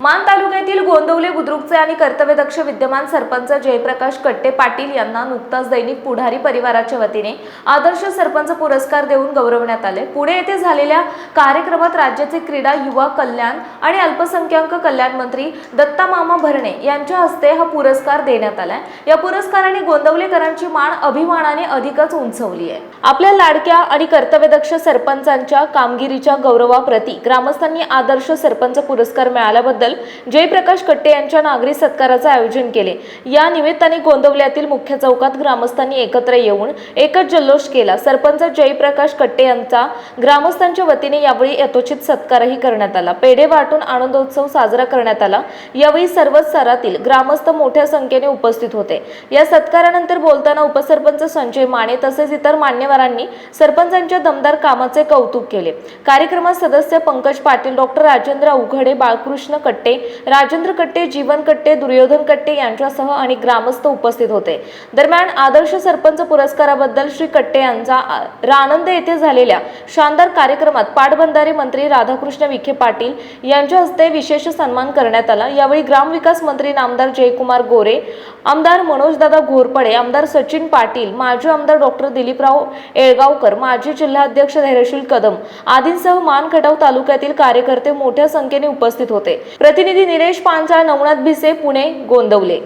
मान तालुक्यातील गोंदवले बुद्रुकचे आणि कर्तव्यदक्ष विद्यमान सरपंच जयप्रकाश कट्टे पाटील यांना नुकताच दैनिक पुढारी परिवाराच्या वतीने आदर्श सरपंच पुरस्कार देऊन गौरवण्यात आले. पुणे येथे झालेल्या कार्यक्रमात राज्याचे क्रीडा युवा कल्याण आणि अल्पसंख्याक कल्याण मंत्री दत्ता मामा भरणे यांच्या हस्ते हा पुरस्कार देण्यात आलाय. या पुरस्काराने गोंदवलेकरांची मान अभिमानाने अधिकच उंचवली आहे. आपल्या लाडक्या आणि कर्तव्यदक्ष सरपंचांच्या कामगिरीच्या गौरवाप्रती ग्रामस्थांनी आदर्श सरपंच पुरस्कार मिळाल्याबद्दल जयप्रकाश कट्टे यांच्या नागरी सत्काराचे आयोजन केले. या निमित्ताने गोंदवल्यातील मुख्य चौकात ग्रामस्थांनी एकत्र येऊन एकच जल्लोष केला. सरपंच जयप्रकाश कट्टे यांचा ग्रामस्थांच्या वतीने यावेळी यथोचित सत्कारही करण्यात आला. पेढे वाटून आनंदोत्सव साजरा करण्यात आला. यावेळी सर्वच स्तरातील ग्रामस्थ मोठ्या संख्येने उपस्थित होते. या सत्कारानंतर बोलताना उपसरपंच संजय माने तसेच इतर मान्यवरांनी सरपंचांच्या दमदार कामाचे कौतुक केले. कार्यक्रमात सदस्य पंकज पाटील डॉक्टर राजेंद्र उघडे बाळकृष्ण कट्टे कट्टे राजेंद्र कट्टे जीवन कट्टे दुर्योधन कट्टे यांच्यासह आणि ग्रामस्थ उपस्थित होते. दरम्यान आदर्श सरपंच पुरस्काराबद्दल श्री कट्टे यांचा रानंद येथे झालेल्या शानदार कार्यक्रमात पाटबंधारे मंत्री राधाकृष्ण विखे पाटील यांच्या हस्ते विशेष सन्मान करण्यात आला. यावेळी ग्रामविकास मंत्री नामदार जयकुमार गोरे आमदार मनोजदादा घोरपडे आमदार सचिन पाटील माजी आमदार डॉक्टर दिलीपराव येळगावकर माजी जिल्हाध्यक्ष धैर्यशील कदम आदींसह मानखटाव तालुक्यातील कार्यकर्ते मोठ्या संख्येने उपस्थित होते. प्रतिनिधी निलेश पांचाळ नवनाथ भिसे पुणे गोंदवले.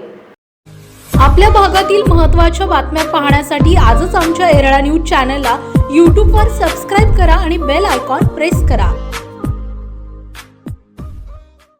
आपल्या भागातील महत्त्वाच्या बातम्या पाहण्यासाठी आजच आमच्या एरळा न्यूज चॅनलला यूट्यूबवर सबस्क्राईब करा आणि बेल आयकॉन प्रेस करा.